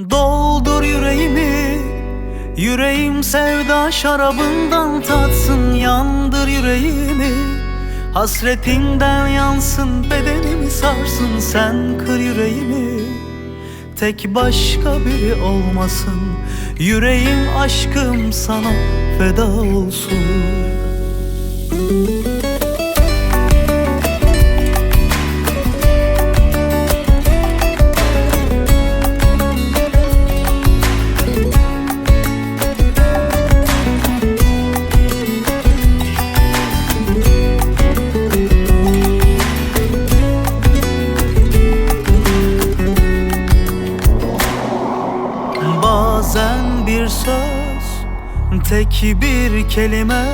Doldur yüreğimi Yüreğim sevda şarabından tatsın Yandır yüreğimi. Hasretinden yansın Bedenimi sarsın Sen kır yüreğimi. Tek başka biri olmasın Yüreğim aşkım sana feda olsun Bazen bir söz, tek bir kelime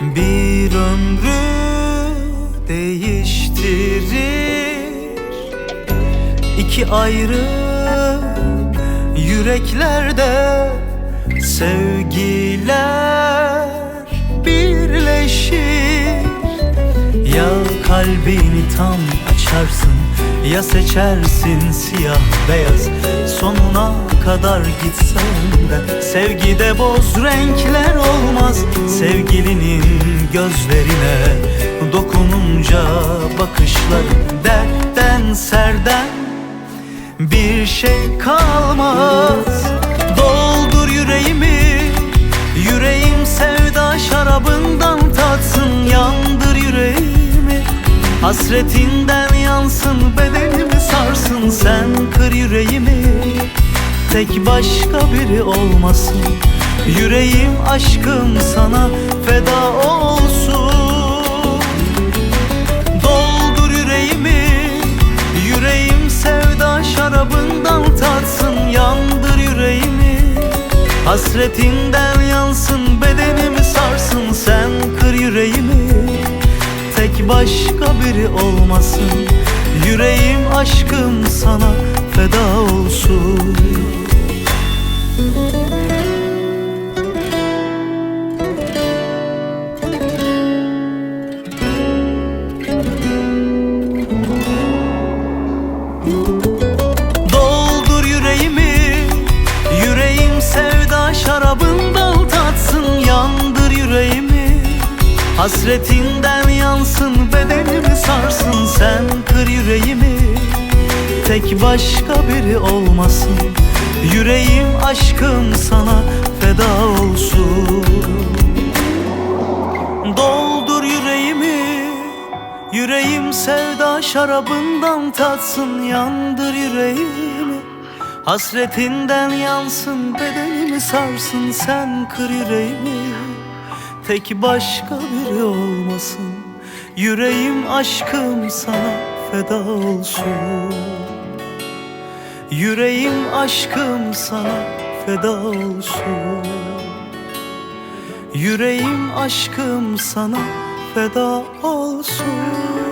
Bir ömrü değiştirir. İki ayrı yüreklerde sevgiler birleşir. Ya kalbini tam açarsın Ya seçersin siyah beyaz Sonuna kadar gitsen de. Sevgide boz renkler olmaz Sevgilinin gözlerine. Dokununca bakışlar Dertten serden bir şey kalmaz Hasretinden yansın Bedenimi sarsın Sen. Kır yüreğimi Tek başka biri olmasın. Yüreğim aşkım sana feda olsun. Doldur yüreğimi Yüreğim sevda şarabından tatsın. Yandır yüreğimi Hasretinden yansın başka biri olmasın. Yüreğim aşkım sana feda olsun. Doldur yüreğimi Yüreğim sevda şarabından tatsın. Yandır yüreğimi Hasretinden sarsın Sen kır yüreğimi. Tek başka biri olmasın. Yüreğim aşkım sana feda olsun. Doldur yüreğimi. Yüreğim sevda şarabından tatsın. Yandır yüreğimi. Hasretinden yansın Bedenimi sarsın. Sen kır yüreğimi. Tek başka biri olmasın Yüreğim aşkım sana feda olsun. Yüreğim aşkım sana feda olsun. Yüreğim aşkım sana feda olsun